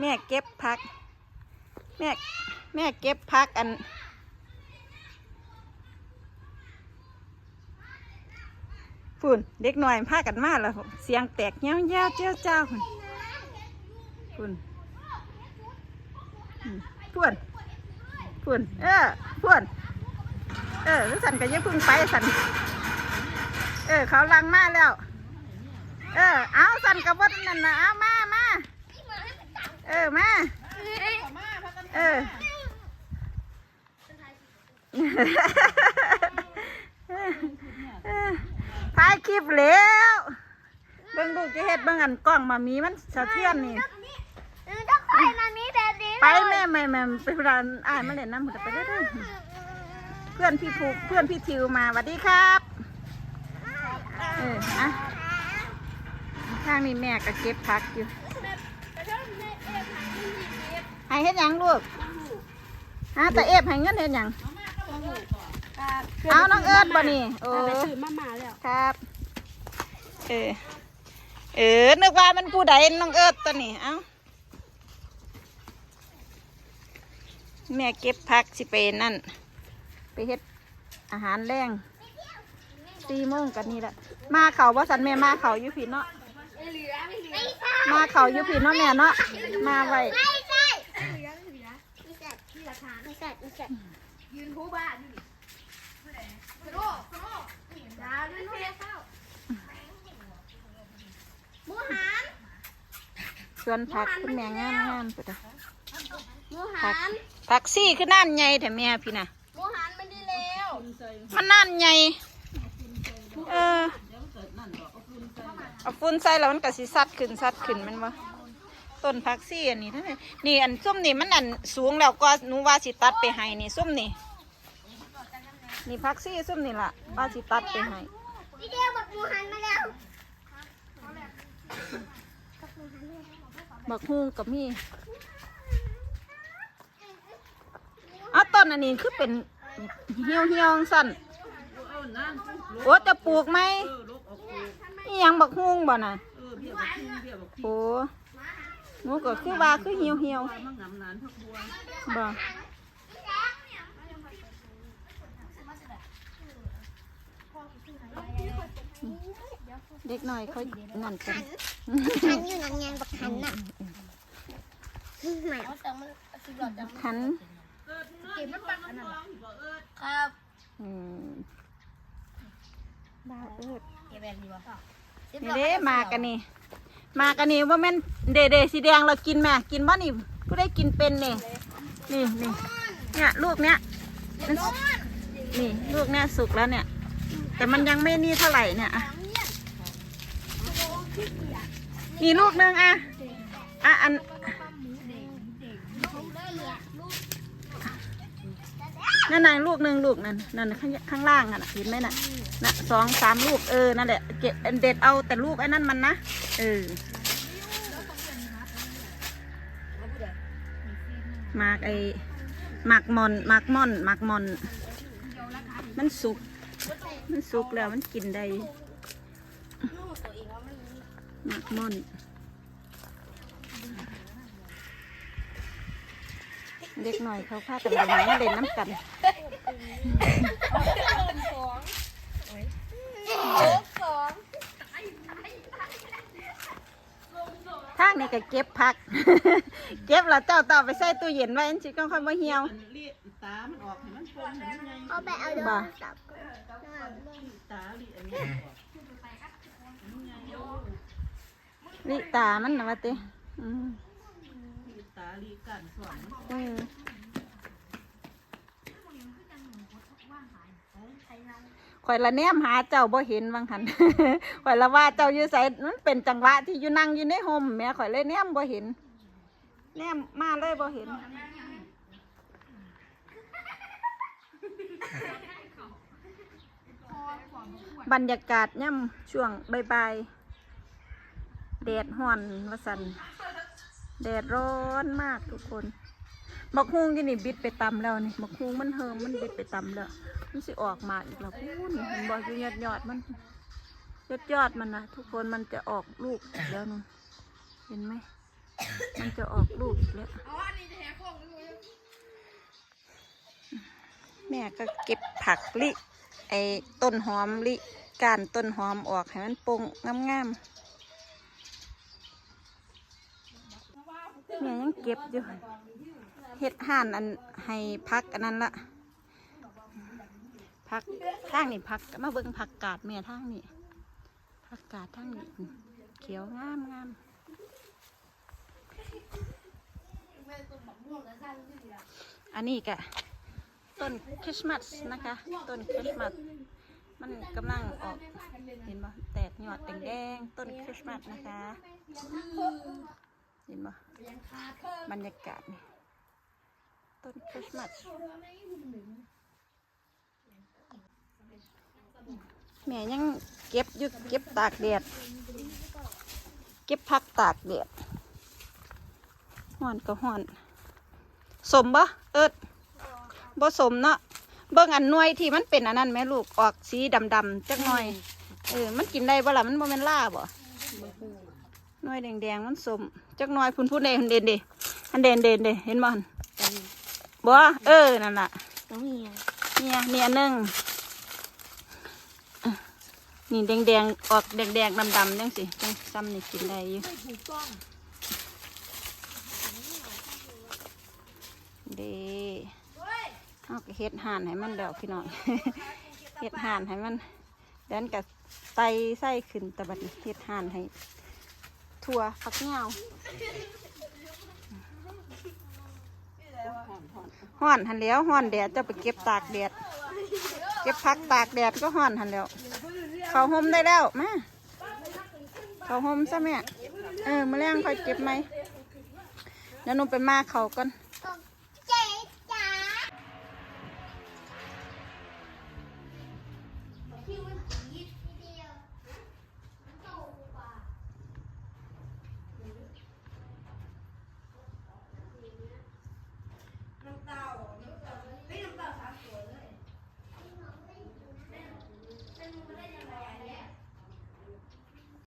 แม่เก็บพัก แม่แม่เก็บพักอัน ฝุ่นเด็กหน่อยพากันมาแล้วเสียงแตกเงี้ยวเงี้ยวเจ้าเจ้าฝุ่นฝุ่นฝุ่นฝุ่นเออฝุ่นเออสันก็ยังพึ่งไปสันเออ เขาลังมาแล้ว เออ เอาสันกับบดนั่นนะเอามา เออ มา เออถ่ายคลิปแล้วเบิ่งดูจะเฮ็ดเบิ่งอันกล้องมามีมันสะเทือนนี่หนูต้องคอยมามีแบบนี้ไปแม่แม่แม่ไปร้านอ้ายมาเล่นน้ำหมดไปเรื่อยๆเพื่อนพี่ภูเพื่อนพี่ทิวมาสวัสดีครับเอออะข้างนี้แม่ก็เก็บผักอยู่ ให้เฮ็ดหยังลูกฮะแต่เอฟให้เงินเฮ็ดหยังเอาน้องเอิร์ดบ่นี่โอ้ไปซื้อมามาแล้วครับ เออ เออ นึกว่ามันผู้ใดน้องเอิร์ดตัวนี้ เอ้า แม่เก็บผักสิไปนั่น ไปเฮ็ดอาหารแรงสี่โมงกันนี่แหละ มาเขาว่าสันแม่มาเขาอยู่ผิดเนาะไม่เหลือไม่เหลือมาเขาอยู่ผิดเนาะแม่เนาะ มาไว้ ใช่ที่หาไม่ใช่ไม่ใช่ยืนคู่บ้านนี่กระโดดกระโดดดาวด้วยนู่นเข้าหมูหันสวนผักคุณแม่งามงามสุดอะหมูหันผักซี่คือนั่นใหญ่แต่แม่พี่น่ะหมูหันมันดีแล้วมันนั่นใหญ่เออเอาฟุ้นใส่แล้วมันก็สิซัดขึ้นซัดขึ้นมันวะ ต้นผักซี่อันนี้ทั้งนี้นี่อันส้มนี่มันอันสูงแล้วก็หนูว่าสิตัดไปให้นี่ส้มนี่นี่ผักซี่ส้มนี่ล่ะว่าสิตัดไปให้พี่เดียวบอกหมูหันมาแล้วบักฮุงกับมีเอาต้นอันนี้คือเป็นเหี่ยวเหี่ยวๆสั้นโอ้จะปลูกไหมนี่ยังบักฮุงบ่น่ะโอ้ หนูก็คือว่าคือเหี่ยวเหี่ยวๆบ่เด็กหน่อยเขานั่นกันหันอยู่นั่นไงบอกหันน่ะไม่เอาแต่มันสุดยอดจังขันเก็บมันปังอันนั้นครับอืมบ้าเอิดเก็บแบบนี้วะนี่เด้มากันนี่ มากันนี่ว่าแม่นเดเดสีแดงเรากินแม่กินบ่นี่ผู้ได้กินเป็นนี่นี่นี่เนี่ยลูกเนี้ยมันนี่ลูกเนี้ยสุกแล้วเนี่ย แต่มันยังไม่นี่เท่าไหร่เนี่ยอะนี่ลูกหนึงอะอะอัน นั่นน่ะลูกหนึ่งลูกนั่นนั่นข้างข้างล่างอะน่ะเห็นไหมน่ะน่ะสองสามลูกเออนั่นแหละเก็บเด็ดเอาแต่ลูกไอ้นั่นมันนะเออหมากไอหมากมอนหมากม่อนหมากมอน มันสุก มันสุกแล้วมันกินได้หมากม่อน เด็กหน่อยเขาพากันไปไหนมาเล่นน้ำกันทางนี้ก็เก็บผัก เก็บแล้วเจ้าต่อไปใส่ตู้เย็นไว้อันสิก็ค่อยมาเหี่ยวรีดตามันออกให้มันโป่งให้มันใหญ่เอาไปเอาโทบ่รศัพท์ตาลีอันนี้ออกลิตามันนะวะเต้อืม ลีกันสอนเออข่อยละแนมหาเจ้าบ่เห็นบางหัน ข่อยละว่าเจ้าอยู่ใส่มันเป็นจังหวะที่อยู่นั่งอยู่ในห่มแม่ข่อยเลยแนมบ่เห็น แนมมาเลยบ่เห็น บรรยากาศย่ำช่วงบ่ายๆแดดห่อนวสัน แดดร้อนมากทุกคนบักฮุงที่นี่บิดไปตำแล้วนี่บักฮุงมันเฮิมมันบิดไปตำแล้วมันสิออกมาอีกแล้วพูนเห็นบอกอยู่ยอดยอดมันยอดยอดมันนะทุกคนมันจะออกลูกแล้วนึงเห็นไหมมันจะออกลูกแล้วอันนี้จะแหกโค้งดูอยู่แม่ก็เก็บผักลิไอ้ต้นหอมลิก้านต้นหอมออกให้มันโปงงามๆ เก็บอยู่เห็ดห่านอันให้พักอันนั้นละพักทางนี่พักมาเบิ่งผักกาดแม่ทางนี่ผักกาดทางนี่เขียวงามงามอันนี้ก็ต้นคริสต์มาสนะคะต้นคริสต์มาสมันกำลังออกเห็นบ่แตกยอดแดงๆต้นคริสต์มาสนะคะ เห็นบ่ยังขาดเพิ่มบรรยากาศนี่ต้นคริสต์มาสแม่ยังเก็บอยู่เก็บตากแดด เก็บพักตากแดดห่อนก็ห่อน สมบ่เอิดบ่สมเนาะเบิ่งอันหน่วยที่มันเป็นอันนั้นแม่ลูกออกสีดำๆจักหน่อยเออมันกินได้บ่ล่ะมันบ่แม่นล่าบ่หน่วยแดงๆมันสม จักหน่อยพุ่นพุ่นเด้พุ่นเด่นเด้อันเด่นเด่นเด้เห็นบ่หั่นบ่เออนั่นล่ะน้องเมียเนี่ยเนี่ยหนึ่งอะนี่แดงๆออกแดงๆดำๆจังสิจังซ้ำนี่กินได้อยู่ไม่ถูกต้องเด้เอาก็เฮ็ดห่านให้มันแล้วพี่น้องเฮ็ดห่านให้มันเดินกับไตไส้ขึ้นแตะบัดนี้เฮ็ดห่านให้ ทั่วผักเหงา ห่อนหันแล้วห่อนแดดจะไปเก็บตากแดด เก็บพักตากแดดก็ห่อนหันแล้ว เขาห่มได้แล้วมาเขาห่มซะแม่ เออมาแรงคอยเก็บไหมเดี๋ยวหนูไปมาเขาก่อน